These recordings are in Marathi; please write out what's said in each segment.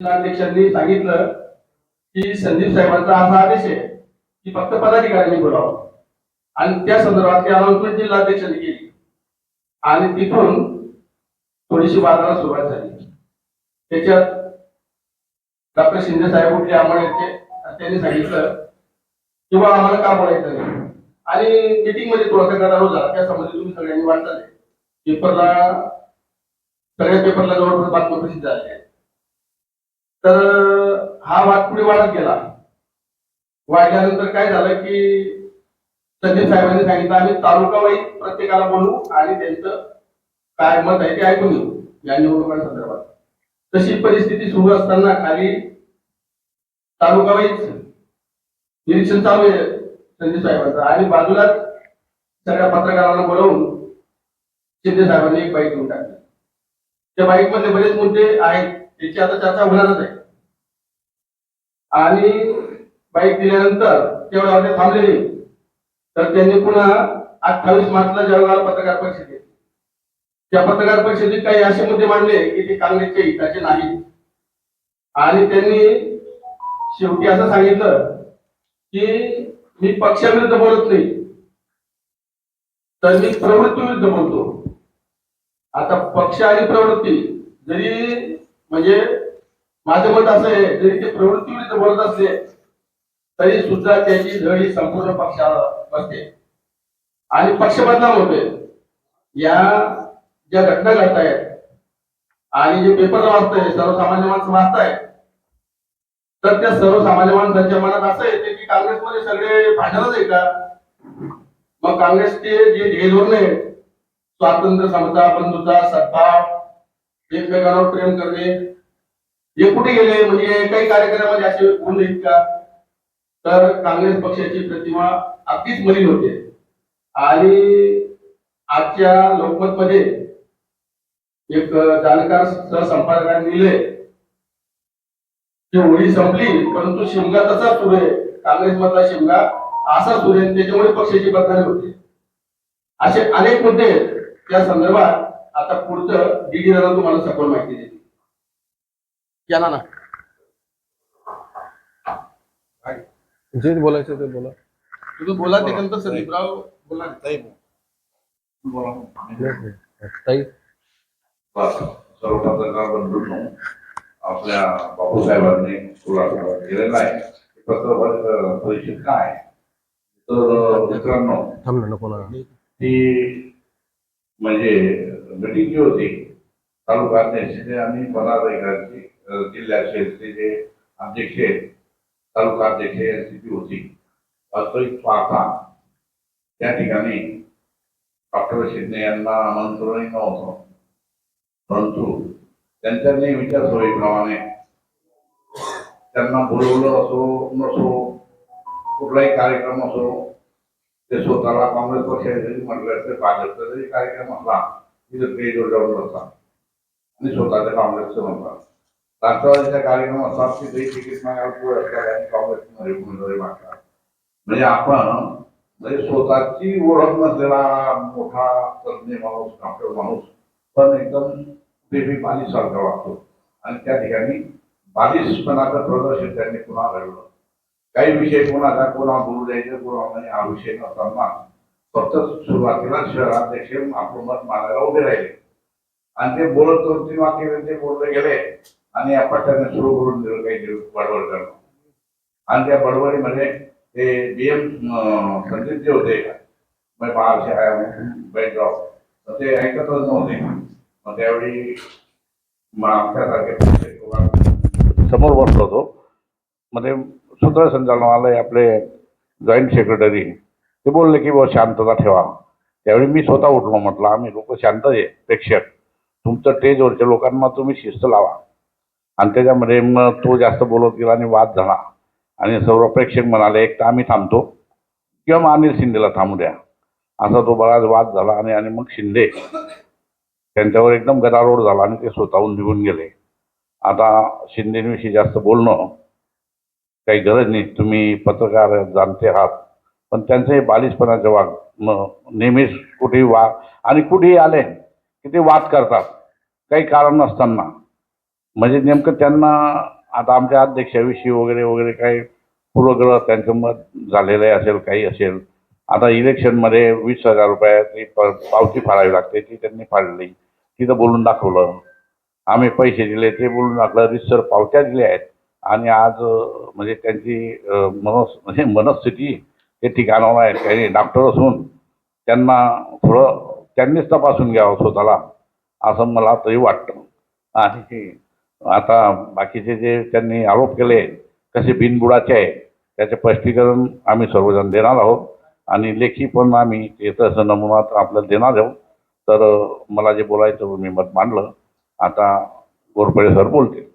जिल्हाध्यक्षांनी सांगितलं की संदीप साहेबांचा असा आदेश आहे की फक्त पदाधिकाऱ्यांनी बोलावं. आणि त्या संदर्भातली अनाउन्समेंट जिल्हाध्यक्षांनी केली. आणि तिथून थोडीशी वादाला सुरुवात झाली. त्याच्यात डॉक्टर शिंदे साहेब उठले आम्हाला आणि त्यांनी सांगितलं की बा आम्हाला का बोलायचं नाही? आणि मीटिंगमध्ये थोडासा गदारोळ झाला. त्या संबंधी तुम्ही सगळ्यांनी वाटत पेपरला सगळ्या पेपरला जवळपास बातम्या प्रसिद्ध झाल्या आहेत. तर हा वाद पुढे वाढत गेला. वाढल्यानंतर काय झालं की संदीप साहेबांनी सांगितलं आम्ही तालुका वाईज प्रत्येकाला बोलू आणि त्यांचं काय मत आहे ते ऐकून घेऊ. या निवडणुकांसंदर्भात. तशी परिस्थिती सुरू असताना खाली तालुका वाईज निरीक्षण चालू आहे संदीप साहेबांचं. आणि बाजूलाच सगळ्या पत्रकारांना बोलवून शिंदे साहेबांनी एक बाईक घेऊन टाकली. त्या बाईकमध्ये बरेच मुद्दे आहेत. त्याची आता चर्चा होणारच आहे. आणि बाईक दिल्यानंतर तेवढ्या ते थांबले तर त्यांनी पुन्हा अठ्ठावीस मार्चला जळगाव पत्रकार परिषद घेतली. त्या पत्रकार परिषदेत काही असे मुद्दे मांडले की ते काँग्रेसच्या हिताचे नाही आणि त्यांनी शेवटी असं सांगितलं की मी पक्षाविरुद्ध बोलत नाही तर मी प्रवृत्तीविरुद्ध बोलतो. आता पक्ष आणि प्रवृत्ती जरी म्हणजे माझं मत असं आहे जरी ते प्रवृत्तीविरुद्ध बोलत असले तरी सुद्धा त्याची झळ संपूर्ण पक्षाला बसते. आणि पक्ष बदनाम होते या ज्या घटना घडत आहेत आणि जे पेपर वाचतंय सर्वसामान्य माणसं वाचतायत तर त्या सर्वसामान्य माणसांच्या मनात असं येते की काँग्रेसमध्ये सगळे भांडणच आहे का? मग काँग्रेसचे जे ध्येय धोरण आहे स्वातंत्र्य समता बंधुता सद्भाव एकमेकांवर प्रेम करणे. हे कुठे गेले म्हणजे काही कार्यक्रमामध्ये असे गुण आहेत का? तर काँग्रेस पक्षाची प्रतिमा अगदीच मलिन होते. आणि आजच्या लोकमत मध्ये एक जाणकार सहसंपादकांनी लिहिले. की होळी संपली परंतु शिमगा तसाच सुरू आहे. काँग्रेस मधला शिमगा असा सुरू आहे. त्याच्यामुळे पक्षाची बदनामी होते. असे अनेक मुद्दे आहेत. त्या संदर्भात आता पुढचं डीडी राणा तुम्हाला सखोल माहिती देईल. या ना. जे बोलायचं ते बोला. तुम्ही बोला त्यानंतर संदीपराव बोला. ताई सर्व पत्रकार बंधूंनो आपल्या बापूसाहेबांनी खुलासा केलेला आहे. पत्रकार परिषद काय तर मित्रांनो थांब ना नको ना. ती म्हणजे मीटिंग जी होती. तालुका अध्यक्षाचे आणि पदाधिकाऱ्यांची अ, जिल्ह्याचे जे अध्यक्ष आहेत, तालुका अध्यक्ष यांची ती होती वास्तविक पाहता त्या ठिकाणी डॉक्टर शिंदे यांना आमंत्रणही नव्हतं परंतु त्यांच्या नेहमीच्या सोयीप्रमाणे त्यांना बोलवलं असो नसो कुठलाही कार्यक्रम असो ते स्वतःला काँग्रेस पक्षाचे जरी म्हटलं तरी भाजपचा जरी कार्यक्रम असला तिथे पेजवर जाऊन बसतात आणि स्वतःच्या काँग्रेसचं म्हणतात राष्ट्रवादीचा कार्यक्रम असतात तिथे तिकीट मागायला पुढे असतात आणि काँग्रेसमध्ये उमेदवारी मागतात म्हणजे आपण म्हणजे स्वतःची ओळख नसलेला मोठा तज्ञ माणूस डॉक्टर माणूस पण एकदम बेबी बालिसारखा वागतो आणि त्या ठिकाणी बालिशपणाचं प्रदर्शन त्यांनी पुन्हा घडलं काही विषय कोणाचा कोणा बोलू द्यायचे कोणा म्हणजे हा विषय नसताना फक्त सुरुवातीला शहराध्यक्ष आपलं मत मागायला उभे राहिले. आणि ते बोलत दोन तीन वाक्य ते बोलले गेले. आणि या पट्ट्याने सुरू करून दिलं काही बडबड करणं. आणि त्या बडबडीमध्ये ते बीएम संदीप जे होते मग बाहेरचे बॅकड्रॉप ते ऐकतच नव्हते. मग त्यावेळी मग आमच्यासारखे समोर बसलो होतो. मध्ये सूत्रसंचालनालय आपले जॉईंट सेक्रेटरी ते बोलले की बुवा शांतता ठेवा. त्यावेळी मी स्वतः उठलो म्हटलं आम्ही लोक शांत आहे प्रेक्षक. तुमचं स्टेजवरच्या लोकांना तुम्ही शिस्त लावा. आणि त्याच्यामध्ये मग तो जास्त बोलत गेला आणि वाद झाला. आणि सर्व प्रेक्षक म्हणाले एक तर आम्ही थांबतो किंवा मग अनिल शिंदेला थांबू द्या. असा तो बराच वाद झाला आणि आणि मग शिंदे त्यांच्यावर एकदम गदारोड झाला आणि ते स्वतःहून निघून गेले. आता शिंदेविषयी जास्त बोलणं काही गरज नाही. तुम्ही पत्रकार जाणते आहात. पण त्यांचं हे बालिशपणाचं वाग नेहमीच कुठेही वा आणि कुठेही आले की ते वाद करतात. काही कारण नसताना. म्हणजे नेमकं त्यांना आता आमच्या अध्यक्षाविषयी वगैरे वगैरे काही पूर्वग्रह त्यांचं मत झालेलं आहे असेल काही असेल. आता इलेक्शनमध्ये वीस हजार रुपयाची प- पावती फाडावी लागते ती त्यांनी फाडली. तिथं बोलून दाखवलं. आम्ही पैसे दिले ते बोलून दाखवलं. रिसर पावत्या दिल्या आहेत. आणि आज म्हणजे त्यांची मनस म्हणजे मनस्थिती ते ठिकाणावर आहेत काही डॉक्टर असून त्यांना थोडं त्यांनीच तपासून घ्यावं स्वतःला असं मला तरी वाटतं. आणि आता बाकीचे जे त्यांनी आरोप केले कसे बिनबुडाचे आहे त्याचे स्पष्टीकरण आम्ही सर्वजण देणार आहोत. आणि लेखी पण आम्ही ते तसं नमुना आपल्याला देणार आहोत. तर मला जे बोलायचं मी मत मांडलं. आता गोरपडे सर बोलते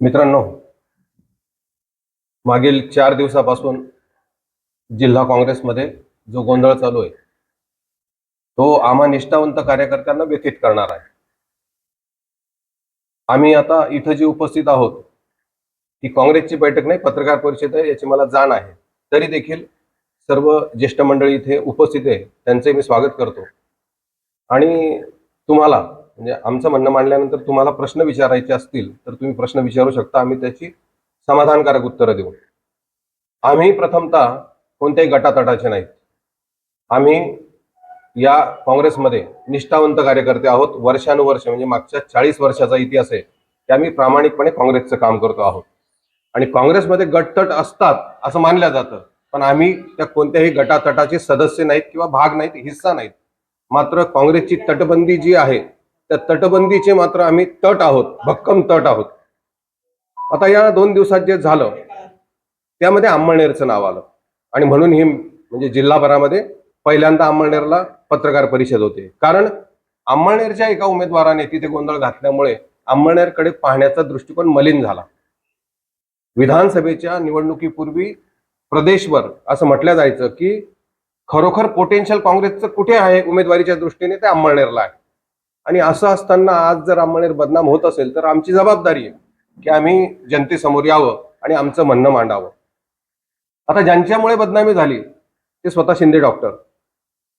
मित्रांनो मागील चार दिवसापासून जिल्हा काँग्रेसमध्ये जो गोंधळ चालू आहे तो आम्हा निष्ठावंत कार्यकर्त्यांना व्यथित करणार आहे. आम्ही आता इथं जी उपस्थित आहोत ही काँग्रेसची बैठक नाही पत्रकार परिषद आहे याची मला जाण आहे. तरी देखील सर्व ज्येष्ठ मंडळी इथे उपस्थित आहे त्यांचे मी स्वागत करतो. आणि तुम्हाला म्हणजे आमचं म्हणणं मांडल्यानंतर तुम्हाला प्रश्न विचारायचे असतील तर तुम्ही प्रश्न विचारू शकता आम्ही त्याची समाधानकारक उत्तरं देऊ आम्ही प्रथमतः कोणत्याही गटातटाचे नाहीत. आम्ही या काँग्रेसमध्ये निष्ठावंत कार्यकर्ते आहोत. वर्षानुवर्ष म्हणजे मागच्या चाळीस वर्षाचा इतिहास आहे. की आम्ही प्रामाणिकपणे काँग्रेसचं काम करतो आहोत. आणि काँग्रेसमध्ये गटतट असतात असं मानलं जातं. पण आम्ही त्या कोणत्याही गटातटाचे सदस्य नाहीत किंवा भाग नाहीत हिस्सा नाहीत. मात्र काँग्रेसची तटबंदी जी आहे त्या तटबंदीचे मात्र आम्ही तट आहोत भक्कम तट आहोत. आता या दोन दिवसात जे झालं त्यामध्ये अंमळनेरचं नाव आलं. आणि म्हणून ही म्हणजे जिल्हाभरामध्ये पहिल्यांदा अंमळनेरला पत्रकार परिषद होते. कारण अंमळनेरच्या एका उमेदवाराने तिथे गोंधळ घातल्यामुळे अंमळनेरकडे पाहण्याचा दृष्टिकोन मलिन झाला. विधानसभेच्या निवडणुकीपूर्वी प्रदेशभर असं म्हटलं जायचं की खरोखर पोटेन्शियल काँग्रेसचं कुठे आहे उमेदवारीच्या दृष्टीने ते अंमळनेरला आहे. आणि असं असताना आज जर अंमळनेर बदनाम होत असेल तर आमची जबाबदारी आहे. की आम्ही जनतेसमोर यावं आणि आमचं म्हणणं मांडावं. आता ज्यांच्यामुळे बदनामी झाली ते स्वतः शिंदे डॉक्टर.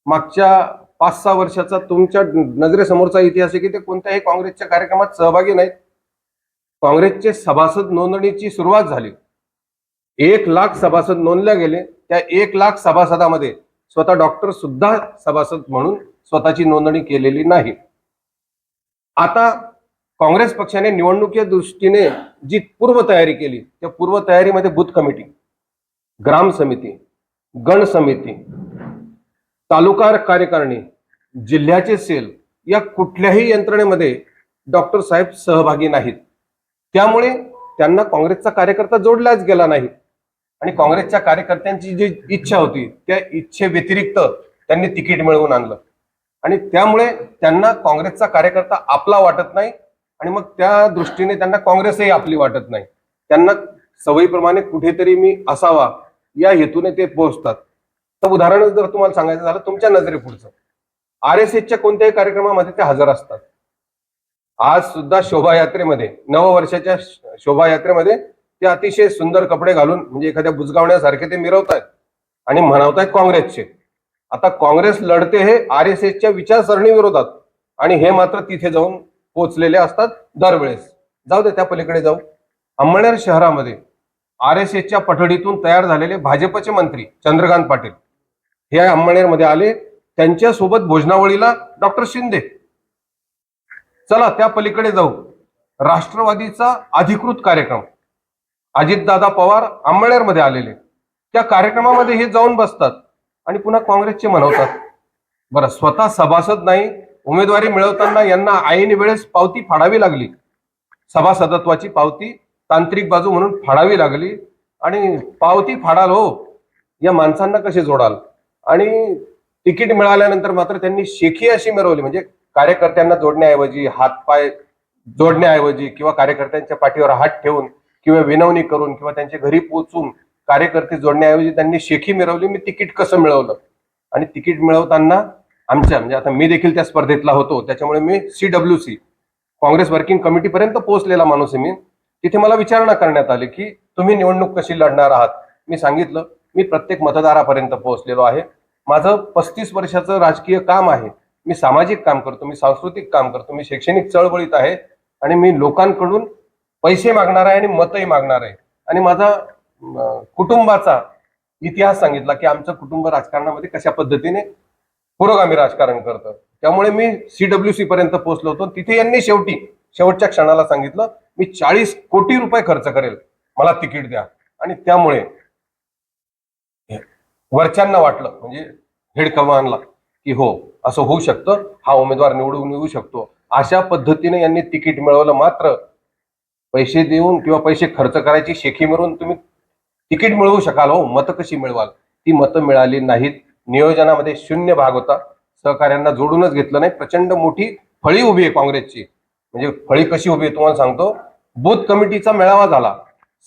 मागच्या पाच सहा वर्षाचा तुमच्या नजरेसमोरचा इतिहास आहे की ते कोणत्याही काँग्रेसच्या कार्यक्रमात सहभागी नाहीत. काँग्रेसचे सभासद नोंदणीची सुरुवात झाली. एक लाख सभासद नोंदल्या गेले. त्या एक लाख सभासदामध्ये स्वतः डॉक्टर सुद्धा सभासद म्हणून स्वतःची नोंदणी केलेली नाही. आता काँग्रेस पक्षाने निवडणुकीच्या दृष्टीने जी पूर्वतयारी केली त्या पूर्वतयारीमध्ये बूथ कमिटी ग्राम समिती गण समिती तालुका कार्यकारिणी जिल्ह्याचे सेल या कुठल्याही यंत्रणेमध्ये डॉक्टर साहेब सहभागी नाहीत. त्यामुळे त्यांना काँग्रेसचा कार्यकर्ता जोडलाच गेला नाही. आणि काँग्रेसच्या कार्यकर्त्यांची जी इच्छा होती त्या इच्छेव्यतिरिक्त त्यांनी तिकीट मिळवून आणलं. आणि त्यामुळे त्यांना काँग्रेसचा कार्यकर्ता आपला वाटत नाही आणि मग त्या दृष्टीने त्यांना काँग्रेसही आपली वाटत नाही. त्यांना सवयीप्रमाणे कुठेतरी मी असावा या हेतूने ते पोहोचतात. तर उदाहरण जर तुम्हाला सांगायचं झालं तुमच्या नजरेपुढचं. आर एस एसच्या कोणत्याही कार्यक्रमामध्ये ते हजर असतात. आज सुद्धा शोभायात्रेमध्ये नववर्षाच्या शोभायात्रेमध्ये ते अतिशय सुंदर कपडे घालून म्हणजे एखाद्या बुजगावण्यासारखे ते मिरवत आहेत आणि म्हणवतायत काँग्रेसचे. आता काँग्रेस लढते हे आर एस एसच्या विचारसरणी विरोधात आणि हे मात्र तिथे जाऊन पोचलेले असतात दरवेळेस. जाऊ दे त्या पलीकडे जाऊ. अंमळनेर शहरामध्ये आर एस एसच्या पठडीतून तयार झालेले भाजपचे मंत्री चंद्रकांत पाटील हे अंमळनेरमध्ये आले. त्यांच्यासोबत भोजनावळीला डॉक्टर शिंदे. चला त्या पलीकडे जाऊ. राष्ट्रवादीचा अधिकृत कार्यक्रम. अजितदादा पवार अंमळनेरमध्ये आलेले. त्या कार्यक्रमामध्ये हे जाऊन बसतात आणि पुन्हा काँग्रेसचे म्हणवतात बरं स्वतः सभासद नाही उमेदवारी मिळवताना यांना ऐन वेळेस पावती फाडावी लागली. सभासदत्वाची पावती तांत्रिक बाजू म्हणून फाडावी लागली. आणि पावती फाडाल हो या माणसांना कसे जोडाल? आणि तिकीट मिळाल्यानंतर मात्र त्यांनी शेखी अशी मिरवली म्हणजे कार्यकर्त्यांना जोडण्याऐवजी हातपाय जोडण्याऐवजी किंवा कार्यकर्त्यांच्या पाठीवर हात ठेवून किंवा विनवणी करून किंवा त्यांच्या घरी पोहोचून कार्यकर्ते जोडण्याऐवजी त्यांनी शेखी मिरवली मी तिकीट कसं मिळवलं? आणि तिकीट मिळवताना आमच्या म्हणजे आता मी देखील त्या स्पर्धेतला होतो. त्याच्यामुळे मी C W C Congress working कमिटीपर्यंत पोहोचलेला माणूस आहे मी. तिथे मला विचारणा करण्यात आली की तुम्ही निवडणूक कशी लढणार आहात? मी सांगितलं मी प्रत्येक मतदारापर्यंत पोहोचलेलो आहे. माझं पस्तीस वर्षाचं राजकीय काम आहे. मी सामाजिक काम करतो मी सांस्कृतिक काम करतो मी शैक्षणिक चळवळीत आहे आणि मी लोकांकडून पैसे मागणार आहे आणि मतही मागणार आहे. आणि माझा कुटुंबाचा इतिहास सांगितला की आमचं कुटुंब राजकारणामध्ये कशा पद्धतीने पुरोगामी राजकारण करतं. त्यामुळे मी सी डब्ल्यूसी पर्यंत पोहोचलो होतो. तिथे यांनी शेवटी शेवटच्या क्षणाला सांगितलं मी चाळीस कोटी रुपये खर्च करेल. मला तिकीट द्या. आणि त्यामुळे वरच्यांना वाटलं म्हणजे हेड कमानला की हो असं होऊ शकतं. हा उमेदवार निवडून येऊ शकतो. अशा पद्धतीने यांनी तिकीट मिळवलं. मात्र पैसे देऊन किंवा पैसे खर्च करायची शेखी मिळवून तुम्ही तिकीट मिळवू शकाल हो. मतं कशी मिळवाल? ती मतं मिळाली नाहीत. नियोजनामध्ये शून्य भाग होता. सहकार्यांना जोडूनच घेतलं नाही. प्रचंड मोठी फळी उभी आहे काँग्रेसची. म्हणजे फळी कशी उभी आहे तुम्हाला सांगतो. बूथ कमिटीचा मेळावा झाला.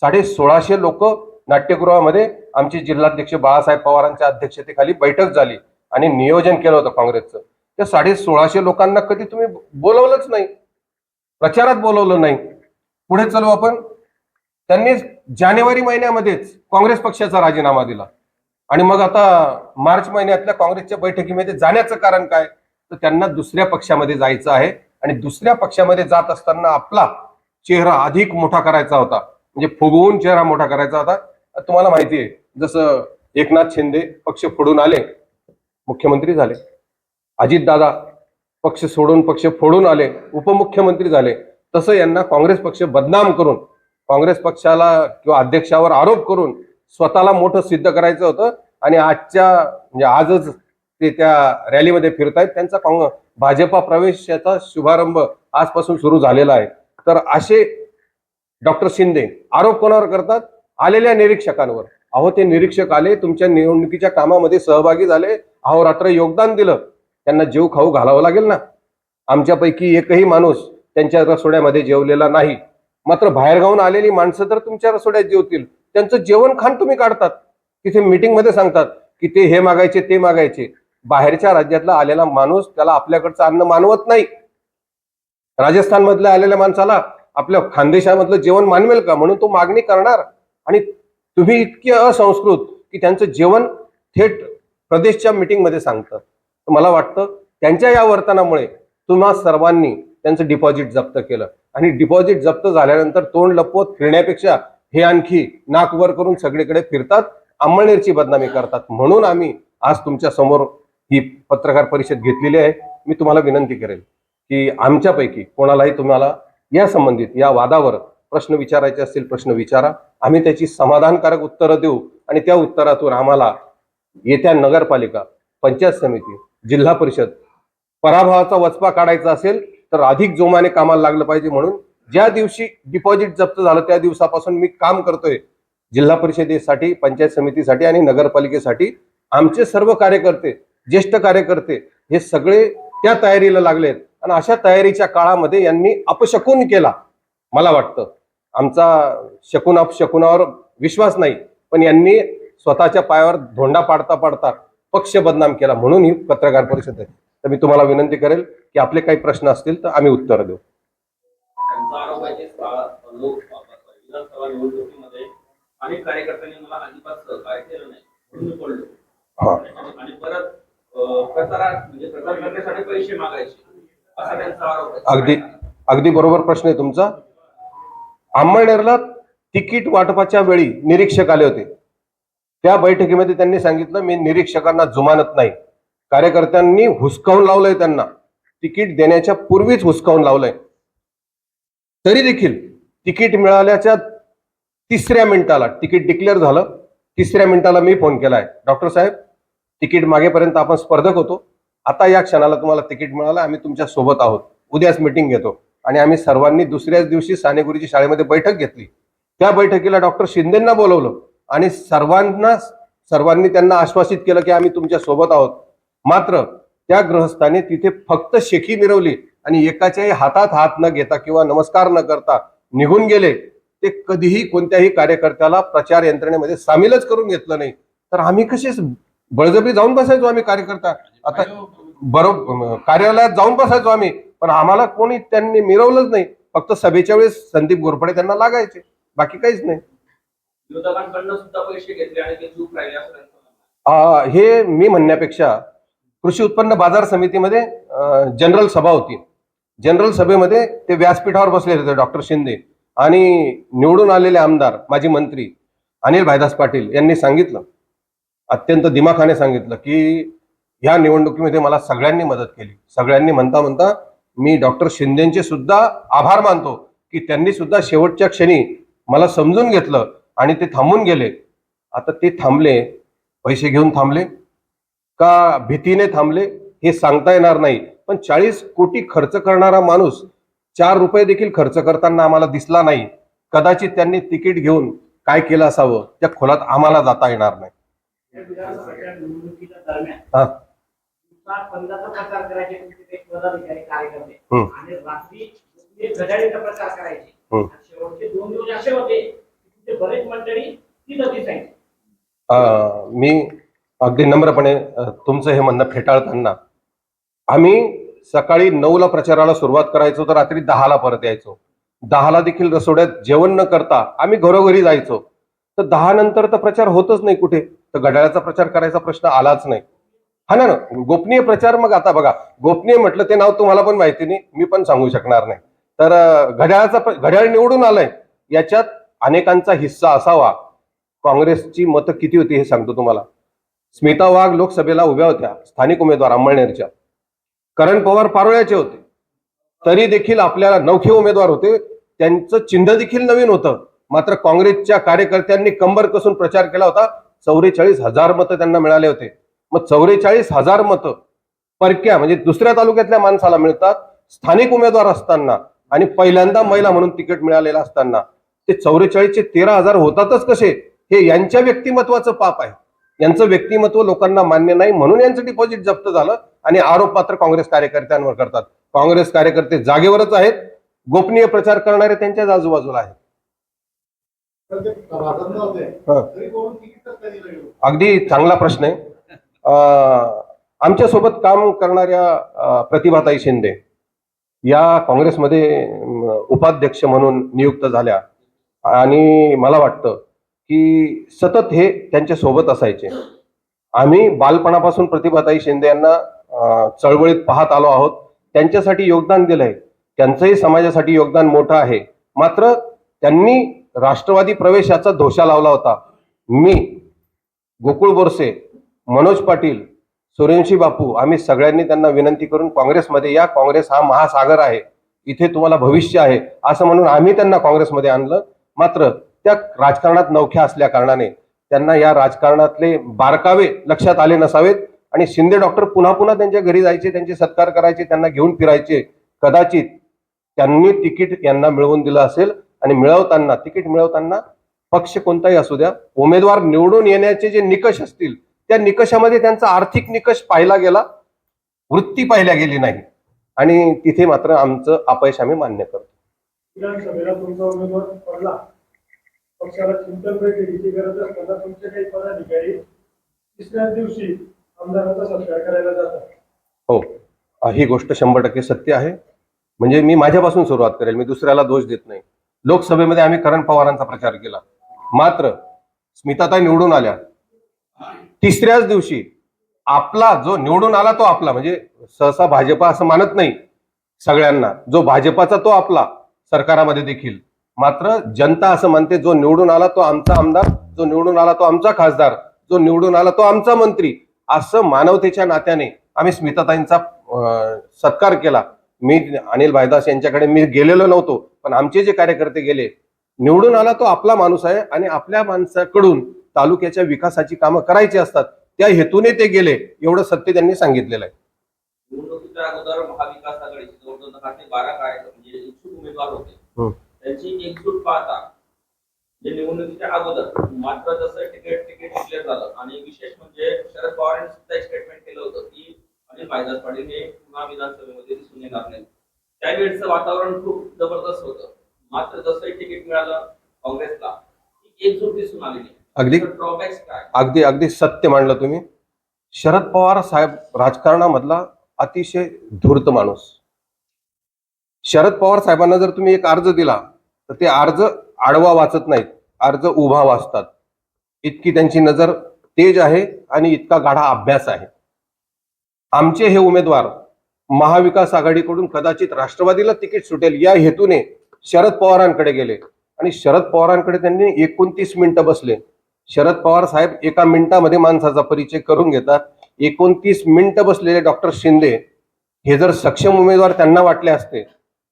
साडे सोळाशे लोक नाट्यगृहामध्ये आमचे जिल्हाध्यक्ष बाळासाहेब पवारांच्या अध्यक्षतेखाली बैठक झाली आणि नियोजन केलं होतं काँग्रेसचं. त्या साडे सोळाशे लोकांना कधी तुम्ही बोलवलंच नाही. प्रचारात बोलवलं नाही. पुढे चलू आपण. त्यांनी जानेवारी महिन्यामध्येच काँग्रेस पक्षाचा राजीनामा दिला. आणि मग आता मार्च महिन्यातल्या काँग्रेसच्या बैठकीमध्ये जाण्याचं कारण काय? तर त्यांना दुसऱ्या पक्षामध्ये जायचं आहे. आणि दुसऱ्या पक्षामध्ये जात असताना आपला चेहरा अधिक मोठा करायचा होता. म्हणजे फुगवून चेहरा मोठा करायचा होता. तुम्हाला माहिती आहे जसं एकनाथ शिंदे पक्ष फोडून आले मुख्यमंत्री झाले. अजितदादा पक्ष सोडून पक्ष फोडून आले उपमुख्यमंत्री झाले. तसं यांना काँग्रेस पक्ष बदनाम करून काँग्रेस पक्षाला किंवा अध्यक्षावर आरोप करून स्वतःला मोठं सिद्ध करायचं होतं. आणि आजच्या म्हणजे आजच ते त्या रॅलीमध्ये फिरतायत. त्यांचा काँग्रेस भाजपा प्रवेश याचा शुभारंभ आजपासून सुरू झालेला आहे. तर असे डॉक्टर शिंदे आरोप कोणावर करतात? आलेल्या निरीक्षकांवर. अहो ते निरीक्षक आले तुमच्या निवडणुकीच्या कामामध्ये सहभागी झाले. अहोरात्र योगदान दिलं. त्यांना जीव खाऊ घालावं लागेल ना? आमच्यापैकी एकही माणूस त्यांच्या रसोड्यामध्ये जेवलेला नाही. मात्र बाहेरगावून आलेली माणसं तर तुमच्या रसोड्यात जेवतील. त्यांचं जेवण खाण तुम्ही काढतात. तिथे मीटिंगमध्ये सांगतात की ते हे मागायचे ते मागायचे. बाहेरच्या राज्यातला आलेला माणूस त्याला आपल्याकडचं अन्न मानवत नाही. राजस्थानमधल्या आलेल्या माणसाला आपल्या खानदेशामधलं जेवण मानवेल का? म्हणून तो मागणी करणार. आणि तुम्ही इतके असंस्कृत की त्यांचं जेवण थेट प्रदेशच्या मीटिंगमध्ये सांगतात. तर मला वाटतं त्यांच्या या वर्तनामुळे तुम्हा सर्वांनी त्यांचं डिपॉझिट जप्त केलं. आणि डिपॉझिट जप्त झाल्यानंतर तोंड लपवत फिरण्यापेक्षा हे आणखी नाक वर करून सगळीकडे फिरतात अंमळनेरची बदनामी करतात. म्हणून आम्ही आज तुमच्यासमोर ही पत्रकार परिषद घेतलेली आहे. मी तुम्हाला विनंती करेल की आमच्यापैकी कोणालाही तुम्हाला या संबंधित या वादावर प्रश्न विचारायचे असतील प्रश्न विचारा. आम्ही त्याची समाधानकारक उत्तरं देऊ आणि त्या उत्तरातून आम्हाला येत्या नगरपालिका पंचायत समिती जिल्हा परिषद पराभवाचा वचपा काढायचा असेल तर अधिक जोमाने कामाला लागलं पाहिजे म्हणून ज्या दिवशी डिपॉझिट जप्त झालं त्या दिवसापासून मी काम करतोय जिल्हा परिषदेसाठी पंचायत समितीसाठी आणि नगरपालिकेसाठी. आमचे सर्व कार्यकर्ते ज्येष्ठ कार्यकर्ते हे सगळे त्या तयारीला लागलेत. आणि अशा तयारीच्या काळामध्ये यांनी अपशकून केला मला वाटतं. आमचा शकून अपशकुनावर विश्वास नाही पण यांनी स्वतःच्या पायावर धोंडा पाडता पाडता पक्ष बदनाम केला म्हणून ही पत्रकार परिषद आहे. तर मी तुम्हाला विनंती करेल की आपले काही प्रश्न असतील तर आम्ही उत्तर देऊ. लोक विधानसभा निवडणुकीमध्ये अनेक कार्यकर्त्यांनी मला अजिबात सहकार्य केलं नाही म्हणून मी पडलो. आणि परत प्रचारात म्हणजे प्रचार करण्यासाठी पैसे मागायचे असा त्यांचा आरोप आहे. अगदी अगदी बरोबर प्रश्न आहे तुमचा. अंमळनेरला तिकीट वाटपाच्या वेळी निरीक्षक आले होते. त्या बैठकीमध्ये त्यांनी सांगितलं मी निरीक्षकांना जुमानत नाही. कार्यकर्त्यांनी हुसकावून लावलंय त्यांना. तिकीट देण्याच्या पूर्वीच हुसकावून लावलंय. तरी देखील तिकीट मिळाल्याच्या तिसऱ्या मिनिटाला तिकीट डिक्लेअर झालं. तिसऱ्या मिनिटाला मी फोन केलाय. डॉक्टर साहेब तिकीट मागेपर्यंत आपण स्पर्धक होतो. आता या क्षणाला तुम्हाला तिकीट मिळालं. आम्ही तुमच्यासोबत आहोत. उद्याच मिटिंग घेतो. आणि आम्ही सर्वांनी दुसऱ्याच दिवशी सानेगुरुजी शाळेमध्ये बैठक घेतली. त्या बैठकीला डॉक्टर शिंदेंना बोलवलं. आणि सर्वांना सर्वांनी त्यांना आश्वासित केलं की आम्ही तुमच्यासोबत आहोत. मात्र त्या ग्रहस्थाने तिथे फक्त शेखी मिरवली. आणि एकाच्याही हातात हात न घेता किंवा नमस्कार न करता निघून गेले ते कधीही कोणत्याही कार्यकर्त्याला प्रचार यंत्रणेमध्ये सामीलच करून घेतलं नाही. तर आम्ही कसे बळजबरी जाऊन बसायचो आम्ही कार्यकर्ता? आता बरोबर कार्यालयात जाऊन बसायचो आम्ही पण आम्हाला कोणी त्यांनी मिरवलंच नाही. फक्त सभेच्या वेळेस संदीप घोरपडे त्यांना लागायचे बाकी काहीच नाही. हे मी म्हणण्यापेक्षा कृषी उत्पन्न बाजार समितीमध्ये जनरल सभा होती. जनरल सभेमध्ये ते व्यासपीठावर बसलेले होते डॉक्टर शिंदे. आणि निवडून आलेले आमदार माजी मंत्री अनिल भाईदास पाटील यांनी सांगितलं अत्यंत दिमाखाने सांगितलं की ह्या निवडणुकीमध्ये मला सगळ्यांनी मदत केली. सगळ्यांनी म्हणता म्हणता मी डॉक्टर शिंदेचे सुद्धा आभार मानतो की त्यांनी सुद्धा शेवटच्या क्षणी मला समजून घेतलं आणि ते थांबून गेले. आता ते थांबले पैसे घेऊन थांबले का भीतीने थांबले हे सांगता येणार नाही. पण चाळीस कोटी खर्च करणारा माणूस चार रुपये देखील खर्च करताना आम्हाला दिसला नाही. कदाचित त्यांनी तिकीट घेऊन काय केलं असावं त्या खोलात आम्हाला जाता येणार नाही. मी अगदी नम्रपणे तुमचं हे म्हणणं फेटाळताना आम्ही सकाळी नऊला प्रचाराला सुरुवात करायचो तर रात्री दहाला परत यायचो. दहाला देखील रसोड्यात जेवण न करता आम्ही घरोघरी जायचो. तर दहा नंतर तर प्रचार होतच नाही कुठे? तर घड्याळाचा प्रचार करायचा प्रश्न आलाच नाही. हा ना ना गोपनीय प्रचार मग आता बघा. गोपनीय म्हटलं ते नाव तुम्हाला पण माहिती नाही मी पण सांगू शकणार नाही. तर घड्याळाचा घड्याळ निवडून आलंय. याच्यात अनेकांचा हिस्सा असावा. काँग्रेसची मतं किती होती हे सांगतो तुम्हाला. स्मिता वाघ लोकसभेला उभ्या होत्या. स्थानिक उमेदवार अंमळनेरच्या. करण पवार पारोळ्याचे होते. तरी देखील आपल्याला नौखे उमेदवार होते. त्यांचं चिन्ह देखील नवीन होतं. मात्र काँग्रेसच्या कार्यकर्त्यांनी कंबर कसून प्रचार केला होता. चौवेचाळीस हजार मतं त्यांना मिळाले होते. मग चौवेचाळीस हजार मतं परक्या म्हणजे दुसऱ्या तालुक्यातल्या माणसाला मिळतात स्थानिक उमेदवार असताना आणि पहिल्यांदा महिला म्हणून तिकीट मिळालेलं असताना ते चौवेचाळीसचे तेरा हजार होतातच कसे? हे यांच्या व्यक्तिमत्वाचं पाप आहे. यांचं व्यक्तिमत्व लोकांना मान्य नाही म्हणून यांचं डिपॉझिट जप्त झालं. आणि आरोप मात्र काँग्रेस कार्यकर्त्यांवर करतात. काँग्रेस कार्यकर्ते जागेवरच आहेत. गोपनीय प्रचार करणारे त्यांच्याच आजूबाजूला आहेत. अगदी चांगला प्रश्न आहे. आमच्या आमच्यासोबत काम करणाऱ्या प्रतिभाताई शिंदे या काँग्रेसमध्ये उपाध्यक्ष म्हणून नियुक्त झाल्या. आणि मला वाटतं की सतत हे त्यांच्यासोबत असायचे. आम्ही बालपणापासून प्रतिभाताई शिंदे यांना चळवळीत पाहत आलो आहोत. त्यांच्यासाठी योगदान दिलंय. त्यांचंही समाजासाठी योगदान मोठं आहे. मात्र त्यांनी राष्ट्रवादी प्रवेशाचा धोशा लावला होता. मी गोकुळ बोरसे मनोज पाटील सूर्यवंशी बापू आम्ही सगळ्यांनी त्यांना विनंती करून काँग्रेसमध्ये या. काँग्रेस हा महासागर आहे. इथे तुम्हाला भविष्य आहे असं म्हणून आम्ही त्यांना काँग्रेसमध्ये आणलं. मात्र त्या राजकारणात नवख्या असल्या कारणाने त्यांना या राजकारणातले बारकावे लक्षात आले नसावेत. आणि शिंदे डॉक्टर पुन्हा पुन्हा त्यांच्या घरी जायचे त्यांचे सत्कार करायचे त्यांना घेऊन फिरायचे. कदाचित त्यांनी तिकीट यांना मिळवून दिलं असेल आणि मिळवताना तिकीट मिळवताना पक्ष कोणताही असू द्या उमेदवार निवडून येण्याचे जे निकष असतील त्या निकषामध्ये त्यांचा आर्थिक निकष पाहिला गेला वृत्ती पाहिल्या गेली नाही. आणि तिथे मात्र आमचं अपयश आम्ही मान्य करतो. विधानसभेला तुमचा उमेदवार पडला. पक्षाला चिंतन बैठकीची गरज असताना तुमचे काही पदाधिकारी दिवशी आमदारांचा सत्कार करायला जातात. हो. ही गोष्ट शंभर टक्के सत्य आहे. म्हणजे मी माझ्यापासून सुरुवात करेल. मी दुसऱ्याला दोष देत नाही. लोकसभेमध्ये आम्ही करण पवारांचा प्रचार केला. मात्र स्मिताताई निवडून आल्या. तिसऱ्याच दिवशी आपला जो निवडून आला तो आपला. म्हणजे सहसा भाजपा असं मानत नाही सगळ्यांना. जो भाजपाचा तो आपला. सरकारामध्ये देखील. मात्र जनता असं म्हणते जो निवडून आला तो आमचा आमदार जो निवडून आला तो आमचा खासदार जो निवडून आला तो आमचा मंत्री. असं मानवतेच्या नात्याने आम्ही स्मिताताईंचा सत्कार केला मी अनिल भाईदास यांच्याकडे मी गेलेलो नव्हतो पण आमचे जे कार्यकर्ते गेले निवडून आला तो आपला माणूस आहे आणि आपल्या माणसाकडून तालुक्याच्या विकासाची कामं करायची असतात त्या हेतूने ते गेले एवढं सत्य त्यांनी सांगितलेलं आहे निवडणुकीच्या अगोदर महाविकास आघाडीचे जवळजवळ दहा ते बारा कार्यक्रम म्हणजे इच्छुक उमेदवार. होते त्यांची एकजूट पाहता म्हणजे निवडणुकीच्या अगोदर मात्र जसं तिकीट तिकीट डिक्लेअर झालं आणि विशेष म्हणजे शरद पवार यांनी सुद्धा एक स्टेटमेंट केलं होतं की अनिल भाईदास पाटील हे पुन्हा विधानसभेमध्ये दिसून येणार नाही त्यावेळेचं वातावरण खूप जबरदस्त होतं. मात्र जसं तिकीट मिळालं काँग्रेसला एकजूट दिसून आली नाही. अगदी ड्रॉबॅक्स काय? अगदी अगदी सत्य मांडलं तुम्ही. शरद पवार साहेब राजकारणामधला अतिशय धूर्त माणूस. शरद पवार साहेबांना जर तुम्ही एक अर्ज दिला तर ते अर्ज आडवा वाचत नाहीत. अर्ज उभा वाचतात इतकी त्यांची नजर तेज आहे आणि इतका गाढा अभ्यास आहे. आमचे हे उमेदवार महाविकास आघाडीकडून कदाचित राष्ट्रवादीला तिकीट सुटेल या हेतूने शरद पवारांकडे गेले. आणि शरद पवारांकडे त्यांनी एकोणतीस मिनिटं बसले. शरद पवार साहेब एका मिनिटामध्ये माणसाचा परिचय करून घेतात. एकोणतीस मिनिटं बसलेले डॉक्टर शिंदे हे जर सक्षम उमेदवार त्यांना वाटले असते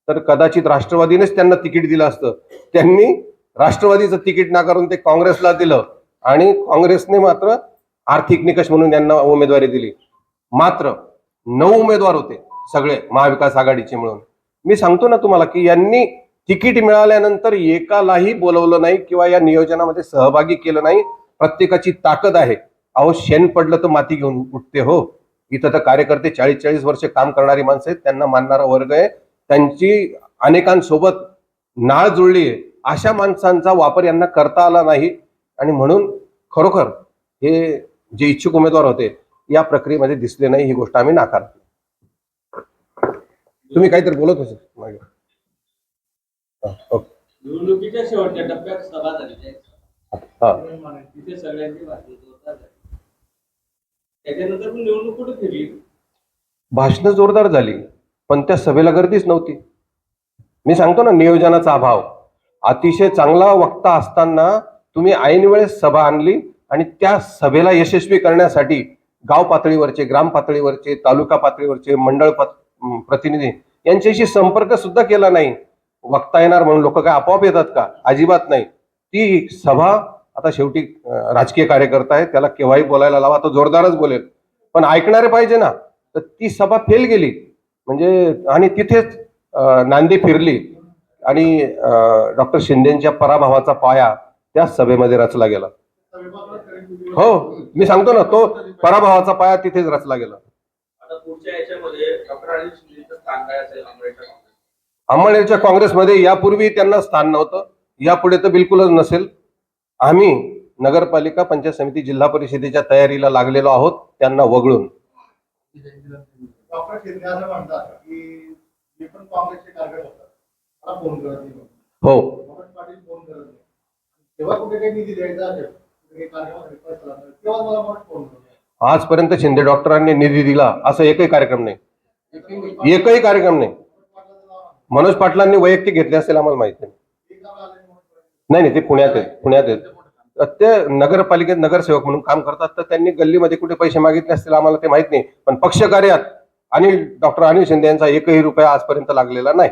तर कदाचित राष्ट्रवादीनेच त्यांना तिकीट दिलं असतं. त्यांनी राष्ट्रवादीचं तिकीट नाकारून ते काँग्रेसला दिलं आणि काँग्रेसने मात्र आर्थिक निकष म्हणून यांना उमेदवारी दिली. मात्र नऊ उमेदवार होते सगळे महाविकास आघाडीचे मिळून. मी सांगतो ना तुम्हाला की यांनी तिकीट मिळाल्यानंतर एकालाही बोलवलं नाही किंवा या नियोजनामध्ये सहभागी केलं नाही. प्रत्येकाची ताकद आहे. अहो शेण पडलं तर माती घेऊन उठते हो. इथं तर कार्यकर्ते चाळीस चाळीस वर्ष काम करणारी माणसं आहेत त्यांना मानणारा वर्ग आहे. त्यांची अनेकांसोबत नाळ जुळली आहे. अशा माणसांचा वापर यांना करता आला नाही. आणि म्हणून खरोखर हे जे इच्छुक उमेदवार होते या प्रक्रियेमध्ये दिसले नाही ही गोष्ट आम्ही नाकार तुम्ही काहीतरी बोलत होते मागे. ओके. निवडणुकीच्या शेवटच्या टप्प्यात सभा झालेली आहे तिथे सगळ्यांची भाषण जोरदार झाली. त्याच्यानंतर पण निवडणूक कुठे फिरली? भाषणं जोरदार झाली पण त्या सभेला गर्दीच नव्हती. मी सांगतो ना नियोजनाचा अभाव. अतिशय चांगला वक्ता असताना तुम्ही ऐन वेळेस सभा आणली आणि त्या सभेला यशस्वी करण्यासाठी गाव पातळीवरचे ग्राम पातळीवरचे तालुका पातळीवरचे मंडळ पात- प्रतिनिधी यांच्याशी संपर्क सुद्धा केला नाही. वक्ता येणार म्हणून लोक काय आपोआप येतात का? अजिबात नाही. ती सभा आता शेवटी राजकीय कार्यकर्ता आहे त्याला केव्हाही बोलायला लावा तो जोरदारच बोलेल. पण ऐकणारे पाहिजे ना. तर ती सभा फेल गेली. म्हणजे आणि तिथेच नांदी फिरली. आणि डॉक्टर शिंदेच्या पराभवाचा पाया त्या सभेमध्ये रचला गेला. हो मी सांगतो ना तो पराभवाचा पाया तिथेच रचला गेला. अंमळनेरच्या काँग्रेसमध्ये यापूर्वी त्यांना स्थान नव्हतं यापुढे तर बिलकुलच नसेल. आम्ही नगरपालिका पंचायत समिती जिल्हा परिषदेच्या तयारीला लागलेलो आहोत त्यांना वगळून. डॉक्टर शिंदे असं म्हणतात की मी पण काँग्रेसचे टार्गेट होतात. हो. आजपर्यंत शिंदे डॉक्टरांनी निधी दिला असं एकही कार्यक्रम नाही. एकही कार्यक्रम नाही. मनोज पाटलांनी वैयक्तिक घेतले असेल आम्हाला माहिती नाही. नाही नाही ते पुण्यात आहेत पुण्यात आहेत. ते नगरपालिकेत नगरसेवक म्हणून काम करतात तर त्यांनी गल्लीमध्ये कुठे पैसे मागितले असतील आम्हाला ते माहीत नाही. पण पक्षकार्यात अनिल डॉक्टर अनिल शिंदे यांचा एकही रुपया आजपर्यंत लागलेला नाही.